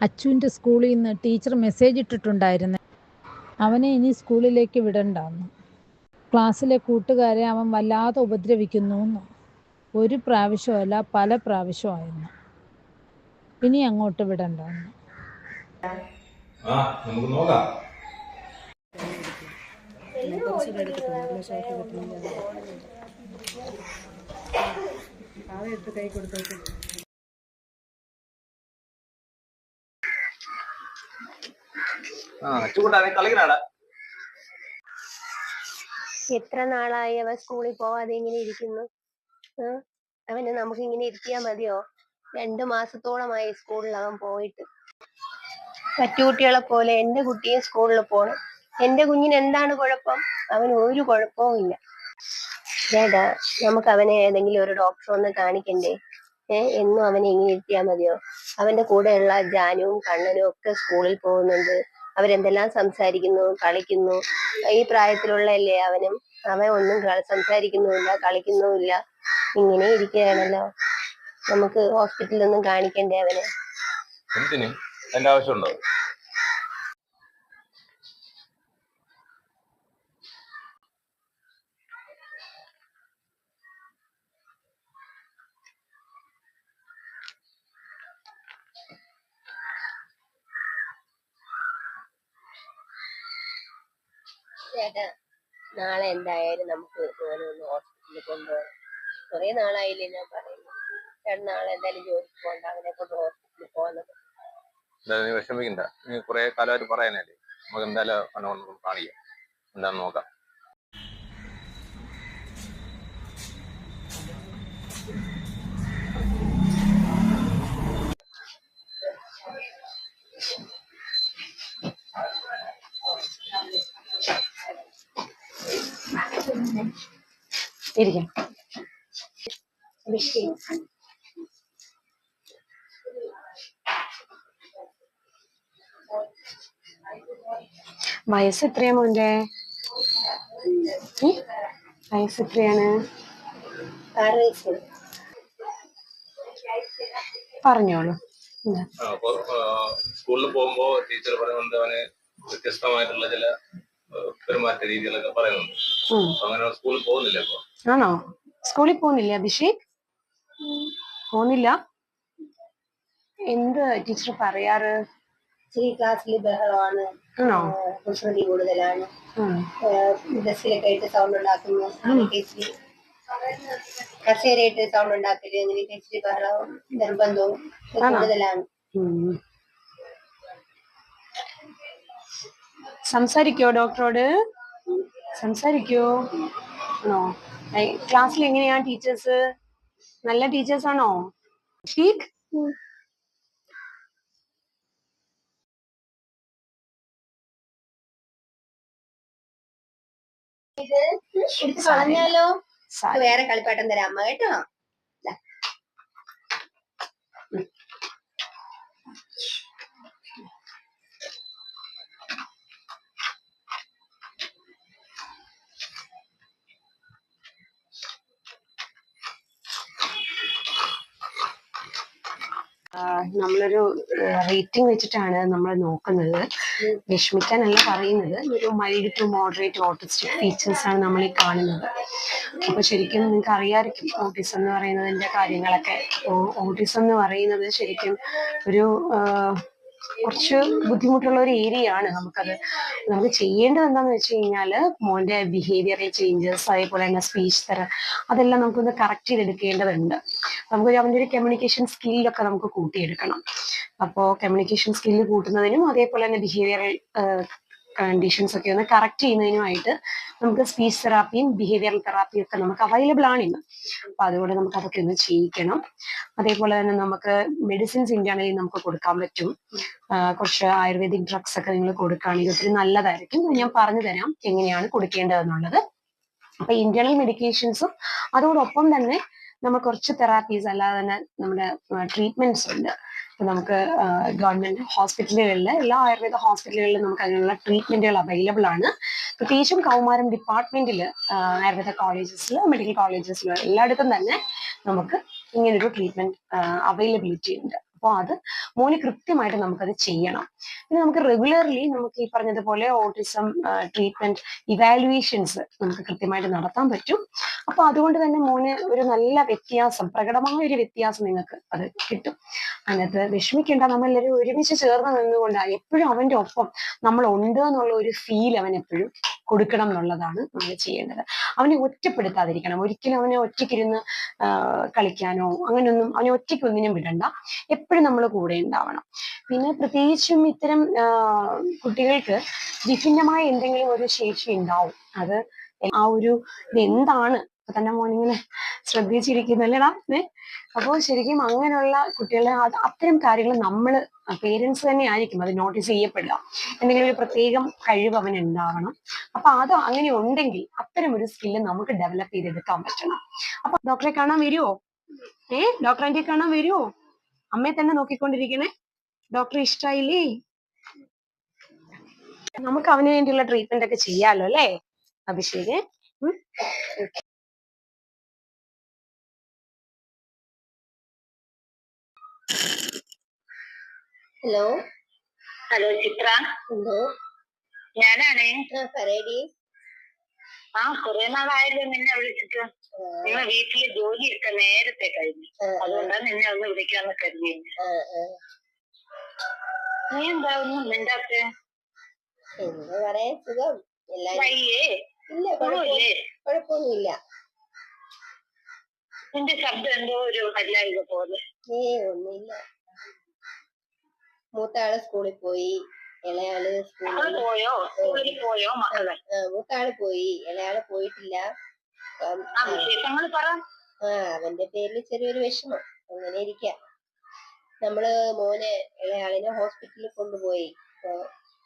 അച്ചുവിന്റെ സ്കൂളിൽ നിന്ന് teacher message ഇട്ടിട്ടുണ്ടായിരുന്നു. അവനെ ഇനി സ്കൂളിലേക്ക് വിടണ്ടെന്ന്. ക്ലാസ്സിലെ കൂട്ടുകാരെ അവൻ വല്ലാതെ ഉപദ്രവിക്കുന്നു ഒരു പ്രാവശ്യമല്ല പല പ്രാവശ്യമായിരുന്നു ഇനി അങ്ങോട്ട് വിടണ്ടെന്ന്. ആ നമുക്ക് നോക്കാം. ആ എത്ര നാളായി അവൻ സ്കൂളിൽ പോവാതെ ഇങ്ങനെ ഇരിക്കുന്നു? അവന് നമുക്ക് ഇങ്ങനെ ഇരുത്തിയാ മതിയോ? രണ്ടു മാസത്തോളമായി സ്കൂളിൽ അവൻ പോയിട്ട്. മറ്റു കുട്ടികളെ പോലെ എന്റെ കുട്ടിയെ സ്കൂളിൽ പോണം. എന്റെ കുഞ്ഞിന് എന്താണ് കുഴപ്പം? അവന് ഒരു കുഴപ്പവും ഇല്ല. ചേട്ടാ നമുക്ക് അവനെ ഏതെങ്കിലും ഒരു ഡോക്ടർ ഒന്ന് കാണിക്കണ്ടേ? ഏ എന്നും അവനെ ഇങ്ങനെ ഇരുത്തിയാൽ മതിയോ? അവന്റെ കൂടെയുള്ള ജാനുവും കണ്ണനും ഒക്കെ സ്കൂളിൽ പോകുന്നുണ്ട്. അവരെന്തെല്ലാം സംസാരിക്കുന്നു കളിക്കുന്നു? ഈ പ്രായത്തിലുള്ളല്ലേ അവനും? അവൻ ഒന്നും സംസാരിക്കുന്നുമില്ല കളിക്കുന്നുമില്ല. ഇങ്ങനെ ഇരിക്കുകയാണല്ലോ. നമുക്ക് ഹോസ്പിറ്റലിൽ ഒന്നും കാണിക്കണ്ടേ അവനെ? എന്തിനും? അതിന്റെ ആവശ്യമുണ്ടോ? ചേട്ടാ നാളെ എന്തായാലും നമുക്ക് മോനെ ഒന്ന് ഹോസ്പിറ്റലിൽ കൊണ്ടുപോകാം. കുറെ നാളായില്ലേ ഞാൻ പറയുന്നു. ചേട്ടൻ നാളെ എന്തായാലും ജോലിക്ക് പോകണ്ട അവനെ കൊണ്ട് ഹോസ്പിറ്റലിൽ പോകുന്നത് വിഷമിക്കണ്ട. നീ കുറെ കാലമായിട്ട് പറയാനല്ലേ. നമുക്ക് എന്തായാലും കാണിക്കാം. എന്താന്ന് നോക്കാം. ഇരിക്കാം. വയസ്സ് എത്രയാ മോന്റെ? വയസ്സ് എത്രയാണ്? പറഞ്ഞോളൂ. സ്കൂളിൽ പോകുമ്പോ ടീച്ചർ പറയുന്നുണ്ട് അവന് വ്യത്യസ്തമായിട്ടുള്ള ചില പെരുമാറ്റ രീതികളൊക്കെ പറയുന്നുണ്ട്. അങ്ങനെ സ്കൂളിൽ പോകുന്നില്ല ഇപ്പൊ ആണോ? സ്കൂളിൽ പോകുന്നില്ല അഭിഷേക്? പോകുന്നില്ല. എന്ത് ടീച്ചർ പറയാറ്? ഇച്ചിരി ക്ലാസ്സിൽ ബഹളമാണ്. കുസൃതി കൂടുതലാണ്. ബസ്സിലൊക്കെ ആയിട്ട് സൗണ്ട് ഉണ്ടാക്കുന്നു. ഇച്ചിരി കസേരയിട്ട് സൗണ്ട് ഉണ്ടാക്കൽ അങ്ങനെയൊക്കെ ഇച്ചിരി ബഹളവും നിർബന്ധവും? കൂടുതലാണ്. സംസാരിക്കോ ഡോക്ടറോട്? സംസാരിക്കോ. ആണോ? ക്ലാസ്സിൽ എങ്ങനെയാ ടീച്ചേഴ്സ്? നല്ല ടീച്ചേഴ്സ് ആണോ? ഷീഖ്? പറഞ്ഞാലോ. വേറെ കളിപ്പാട്ടം തരാം. അമ്മ കേട്ടോ? നമ്മളൊരു റേറ്റിംഗ് വെച്ചിട്ടാണ് നമ്മൾ നോക്കുന്നത്. വിഷമിക്കാനല്ല പറയുന്നത്. ഒരു mild to moderate autistic features ആണ് നമ്മൾ ഈ കാണുന്നത്. അപ്പൊ ശരിക്കും നിങ്ങൾക്ക് അറിയാമായിരിക്കും ഓട്ടിസം എന്ന് പറയുന്നതിന്റെ കാര്യങ്ങളൊക്കെ. ഓട്ടിസം എന്ന് പറയുന്നത് ശരിക്കും ഒരു കുറച്ച് ബുദ്ധിമുട്ടുള്ള ഒരു ഏരിയ ആണ് നമുക്കത്. നമുക്ക് ചെയ്യേണ്ടത് എന്താന്ന് വെച്ച് കഴിഞ്ഞാൽ മോന്റെ ബിഹേവിയറൽ ചേഞ്ചസ് അതേപോലെ തന്നെ സ്പീച്ച് തരം അതെല്ലാം നമുക്കൊന്ന് കറക്റ്റ് ചെയ്തെടുക്കേണ്ടതുണ്ട്. നമുക്ക് അവന്റെ ഒരു കമ്മ്യൂണിക്കേഷൻ സ്കില്ലൊക്കെ നമുക്ക് കൂട്ടിയെടുക്കണം. അപ്പോൾ കമ്മ്യൂണിക്കേഷൻ സ്കില്ല് കൂട്ടുന്നതിനും അതേപോലെ തന്നെ ബിഹേവിയറൽ കണ്ടീഷൻസ് ഒക്കെ ഒന്ന് കറക്റ്റ് ചെയ്യുന്നതിനുമായിട്ട് നമുക്ക് സ്പീച്ച് തെറാപ്പിയും ബിഹേവിയറൽ തെറാപ്പിയും ഒക്കെ നമുക്ക് അവൈലബിൾ ആണ് ഇന്ന്. അപ്പൊ അതുകൊണ്ട് നമുക്ക് അതൊക്കെ ഒന്ന് ചെയ്യിക്കണം. അതേപോലെ തന്നെ നമുക്ക് മെഡിസിൻസ് ഇന്റേണലി നമുക്ക് കൊടുക്കാൻ പറ്റും. കുറച്ച് ആയുർവേദിക് ഡ്രഗ്സ് ഒക്കെ നിങ്ങൾ കൊടുക്കുകയാണെങ്കിൽ ഒത്തിരി നല്ലതായിരിക്കും. ഞാൻ പറഞ്ഞു തരാം എങ്ങനെയാണ് കൊടുക്കേണ്ടതെന്നുള്ളത്. അപ്പൊ ഇന്റേണൽ മെഡിക്കേഷൻസും അതോടൊപ്പം തന്നെ നമ്മൾ കുറച്ച് തെറാപ്പീസ് അല്ലാതെ തന്നെ നമ്മുടെ ട്രീറ്റ്മെന്റ്സ് ഉണ്ട്. നമുക്ക് ഗവൺമെന്റ് ഹോസ്പിറ്റലുകളിൽ എല്ലാ ആയുർവേദ ഹോസ്പിറ്റലുകളിലും നമുക്ക് അതിനുള്ള ട്രീറ്റ്മെന്റുകൾ അവൈലബിൾ ആണ്. പ്രത്യേകിച്ചും കൗമാരം ഡിപ്പാർട്ട്മെന്റിൽ ആയുർവേദ കോളേജസിൽ മെഡിക്കൽ കോളേജസിൽ എല്ലായിടത്തും തന്നെ നമുക്ക് ഇങ്ങനൊരു ട്രീറ്റ്മെന്റ് അവൈലബിലിറ്റി ഉണ്ട്. അപ്പോൾ അത് മോന് കൃത്യമായിട്ട് നമുക്കത് ചെയ്യണം. പിന്നെ നമുക്ക് റെഗുലർലി നമുക്ക് ഈ പറഞ്ഞതുപോലെ ഓട്ടിസം ട്രീറ്റ്മെന്റ് ഇവാലുവേഷൻസ് നമുക്ക് കൃത്യമായിട്ട് നടത്താൻ പറ്റും. അപ്പൊ അതുകൊണ്ട് തന്നെ മോന് ഒരു നല്ല വ്യത്യാസം പ്രകടമായ ഒരു വ്യത്യാസം നിങ്ങൾക്ക് അത് കിട്ടും. അതിനകത്ത് വിഷമിക്കേണ്ട നമ്മളെല്ലാവരും ഒരുമിച്ച് ചേർന്ന് നിന്നുകൊണ്ട് എപ്പോഴും അവന്റെ ഒപ്പം നമ്മൾ ഉണ്ട് എന്നുള്ള ഒരു ഫീൽ അവൻ എപ്പോഴും കൊടുക്കണം എന്നുള്ളതാണ് നമ്മൾ ചെയ്യേണ്ടത്. അവനെ ഒറ്റപ്പെടുത്താതിരിക്കണം. ഒരിക്കലും അവനെ ഒറ്റയ്ക്കിരുന്ന് കളിക്കാനോ അങ്ങനെയൊന്നും അവനെ ഒറ്റയ്ക്ക് ഒന്നിനും വിടണ്ട. എപ്പോഴും നമ്മൾ കൂടെ ഉണ്ടാവണം. പിന്നെ പ്രത്യേകിച്ചും ഇത്തരം കുട്ടികൾക്ക് വിഭിന്നമായ എന്തെങ്കിലും ഒരു ശേഷി ഉണ്ടാവും. അത് ആ ഒരു എന്താണ്? ഇപ്പൊ തന്നെ മോനിങ്ങനെ ശ്രദ്ധിച്ചിരിക്കുന്നല്ലേടാ ഏ? അപ്പോ ശരിക്കും അങ്ങനെയുള്ള കുട്ടികളെ അത് അത്തരം കാര്യങ്ങൾ നമ്മൾ പേരൻസ് തന്നെ ആയിരിക്കും അത് നോട്ടീസ് ചെയ്യപ്പെടുക. എന്തെങ്കിലും ഒരു പ്രത്യേകം കഴിവ് അവൻ ഉണ്ടാവണം. അപ്പൊ അത് അങ്ങനെ ഉണ്ടെങ്കിൽ അത്തരം ഒരു സ്കില്ല് നമുക്ക് ഡെവലപ്പ് ചെയ്തെടുക്കാൻ പറ്റണം. അപ്പൊ ഡോക്ടറെ കാണാൻ വരുമോ ഏ? ഡോക്ടറെ കാണാൻ വരുമോ അമ്മയെ തന്നെ നോക്കിക്കൊണ്ടിരിക്കണേ. ഡോക്ടർ ഇഷ്ടായില്ലേ? നമുക്ക് അവന് വേണ്ടിയുള്ള ട്രീറ്റ്മെന്റ് ഒക്കെ ചെയ്യാലോ അല്ലേ? അഭിഷേക്? Hello hello Chitra. എന്തോ ഞാനാണേ. പറയടി. ആ കുറെ നാളായല്ലോ നിന്നെ വിളിച്ചിട്ട്. നിങ്ങൾ വീട്ടിൽ ജോലിയൊക്കെ നേരത്തെ കഴിഞ്ഞു. അതുകൊണ്ടാണ് നിന്നെ ഒന്ന് വിളിക്കാന്ന് കരുതി. നീ എന്താ ഒന്നും മിണ്ടാത്തെ? എന്താ പറയാ? സുഖം. എല്ലാരും വയ്യേ. ഇല്ല കുഴപ്പമൊന്നുമില്ല. നിന്റെ ശബ്ദം എന്തോ ഒരു വല്ലായ്ക പോലെ. ഏ ഒന്നുമില്ല. മൂത്ത ആൾ സ്കൂളിൽ പോയി. ഇളയാൾ സ്കൂളിൽ പോയോ? ഇളയാൾ പോയിട്ടില്ല. ആ അവന്റെ പേരിൽ ചെറിയൊരു വിഷമം. അങ്ങനെ ഇരിക്കാം. നമ്മൾ മോനെ ഇളയാളിനെ ഹോസ്പിറ്റലിൽ കൊണ്ടുപോയി.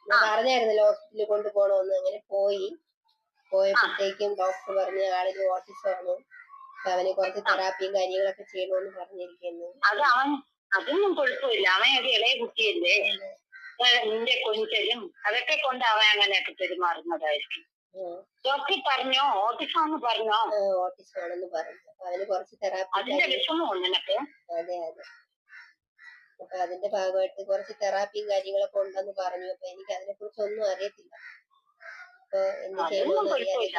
പറഞ്ഞായിരുന്നല്ലോ ഹോസ്പിറ്റലിൽ കൊണ്ടുപോകണമെന്ന്. അങ്ങനെ പോയി. പോയപ്പോഴത്തേക്കും ഡോക്ടർ പറഞ്ഞ ആളിന് ഓട്ടിസമാണ് അവന് കുറച്ച് തെറാപ്പിയും കാര്യങ്ങളൊക്കെ ചെയ്യണമെന്ന് പറഞ്ഞിരിക്കുന്നു. അത് അവൻ അതൊന്നും കുഴപ്പമില്ല. അവൻ ഒരു ഇളയ കുട്ടിയല്ലേ? ഏ, നിന്റെ കൊഞ്ചലും അതൊക്കെ കൊണ്ട് അവൻ അങ്ങനെയൊക്കെ പെരുമാറുന്നതായിരിക്കും. ഡോക്ടർ പറഞ്ഞോ? ഓട്ടിസാന്ന് പറഞ്ഞോ? ഓട്ടിസം ആണെന്ന് പറഞ്ഞു. കുറച്ച് തെറാപ്പി അതിന്റെ വിഷമമോ നിനക്ക്? അതെ അതെ. അപ്പൊ അതിന്റെ ഭാഗമായിട്ട് കുറച്ച് തെറാപ്പിയും കാര്യങ്ങളൊക്കെ ഉണ്ടെന്ന് പറഞ്ഞു. അപ്പൊ എനിക്ക് അതിനെ കുറിച്ച് ഒന്നും അറിയത്തില്ല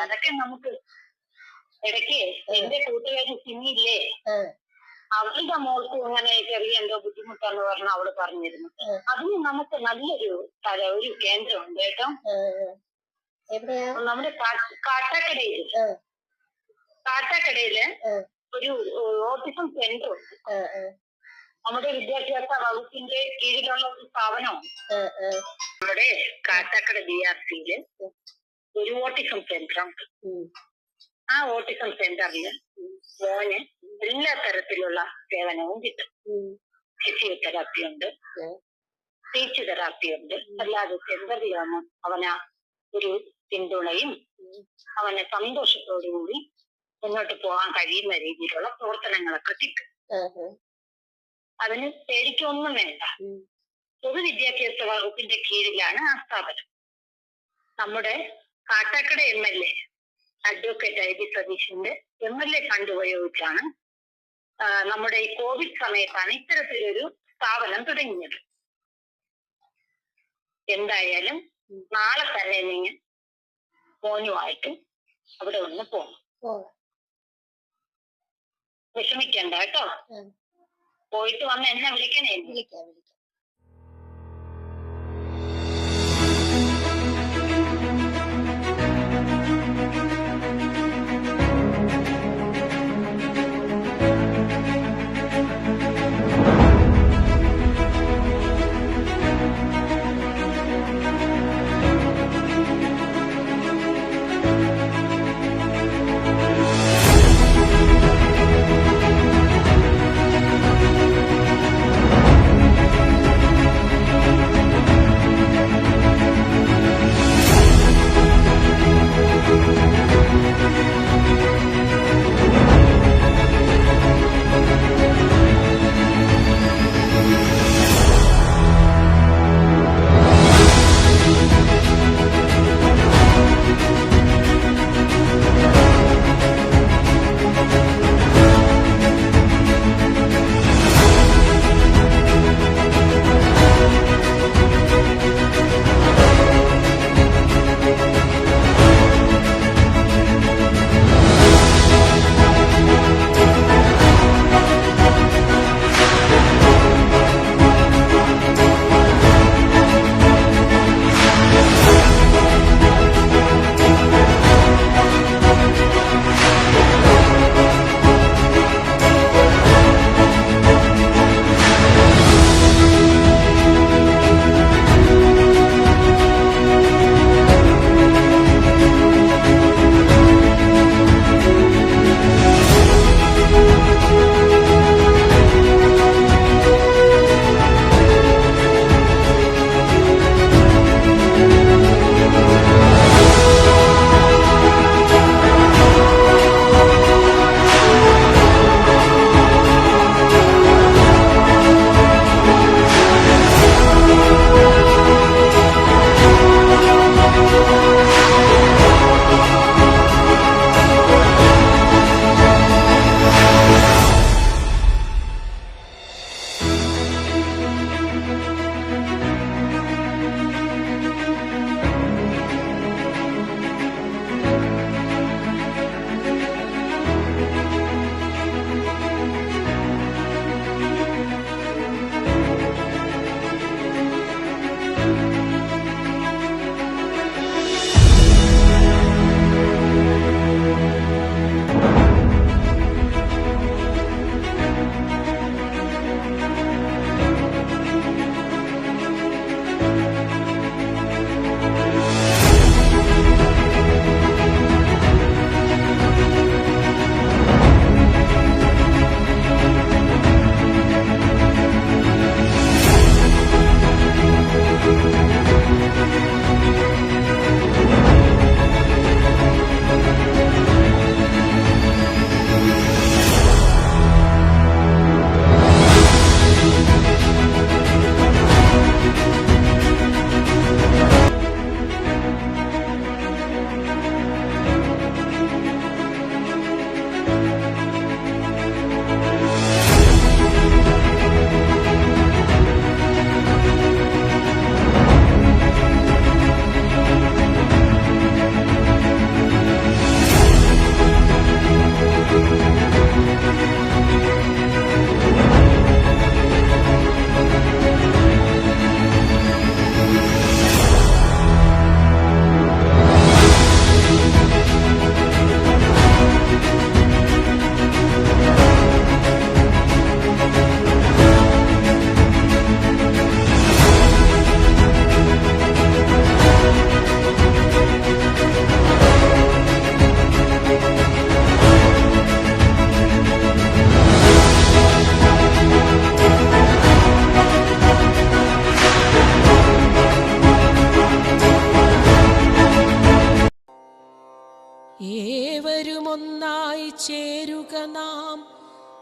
അതൊക്കെ നമുക്ക് ഇടയ്ക്ക് എന്റെ കൂട്ടുകാരി സിമ്മില്ലേ അവളുടെ മോൾക്ക് ഇങ്ങനെ ചെറിയ എന്തോ ബുദ്ധിമുട്ടാന്ന് പറഞ്ഞ് അവൾ പറഞ്ഞിരുന്നു. അതിന് നമുക്ക് നല്ലൊരു തല ഒരു കേന്ദ്രമുണ്ട് കേട്ടോ. നമ്മുടെ കാ- കാട്ടാക്കടയിൽ. കാട്ടാക്കടയിൽ ഒരു ഓട്ടിസം സെന്റർ ഉണ്ട് നമ്മുടെ വിദ്യാഭ്യാസ വകുപ്പിന്റെ കീഴിലുള്ള ഒരു സ്ഥാപനമാണ് നമ്മുടെ കാട്ടാക്കട ബി ആർ സിയിൽ ഒരു ഓട്ടിസം സെന്റർ ഉണ്ട് ആ ഓട്ടിസം സെന്ററിൽ മോന് എല്ലാ തരത്തിലുള്ള സേവനവും കിട്ടും. ഫിസിയോതെറാപ്പി ഉണ്ട്. സ്പീച്ച് തെറാപ്പി ഉണ്ട് അല്ലാതെ സെന്ററിലാണ് അവന് ഒരു പിന്തുണയും അവന് സന്തോഷത്തോടുകൂടി മുന്നോട്ട് പോകാൻ കഴിയുന്ന രീതിയിലുള്ള പ്രവർത്തനങ്ങളൊക്കെ കിട്ടും. അതിന് പേടിക്കൊന്നും വേണ്ട. പൊതുവിദ്യാഭ്യാസ വകുപ്പിന്റെ കീഴിലാണ് ആ സ്ഥാപനം. നമ്മുടെ Kattakada M L A advocate I B സതീഷിന്റെ M L A fund ഉപയോഗിച്ചാണ് നമ്മുടെ ഈ കോവിഡ് സമയത്താണ് ഇത്തരത്തിലൊരു സ്ഥാപനം തുടങ്ങിയത്. എന്തായാലും നാളെ തന്നെ നിങ്ങൾ മോനുമായിട്ട് അവിടെ ഒന്ന് പോകണം പോകാം. വിഷമിക്കണ്ട കേട്ടോ. പോയിട്ട് വന്ന് എന്നെ വിളിക്കണേ. വിളിക്കാം.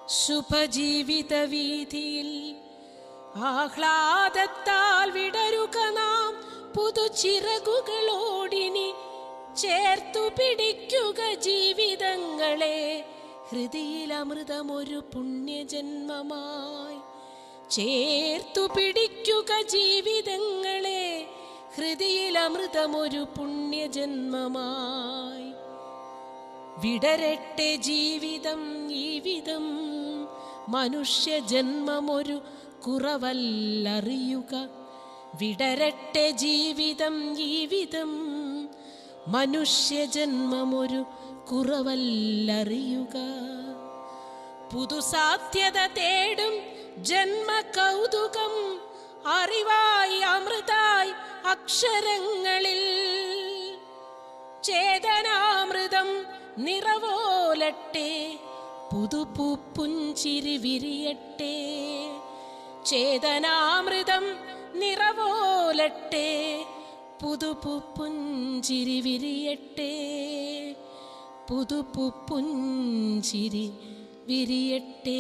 ശുഭജീവിത വീതിയിൽ ആഹ്ലാദത്താൽ വിടരുക നാം. പുതുചിറകുകളോടിനി ചേർത്തു പിടിക്കുക ജീവിതങ്ങളെ. ഹൃദയിൽ അമൃതമൊരു പുണ്യജന്മമായി ചേർത്തു പിടിക്കുക ജീവിതങ്ങളെ. ഹൃദയിൽ അമൃതമൊരു പുണ്യജന്മമായി. വിടരട്ടെ ജീവിതം വിധം. മനുഷ്യജന്മമൊരു കുറവല്ലറിയുക. വിടരട്ടെ ജീവിതം ജീവിതം മനുഷ്യജന്മമൊരു കുറവല്ലറിയുക. പുതുസാധ്യത തേടും ജന്മ കൗതുകം അറിവായി അമൃതായി അക്ഷരങ്ങളിൽ. ചേതനാമൃതം നിറവോലട്ടെ പുതുപൂപ്പുഞ്ചിരി വിരിയട്ടെ ചേതനാമൃതം നിറവോലട്ടെ പുതുപൂപ്പുഞ്ചിരി വിരിയട്ടെ പുതുപൂപ്പുഞ്ചിരി വിരിയട്ടെ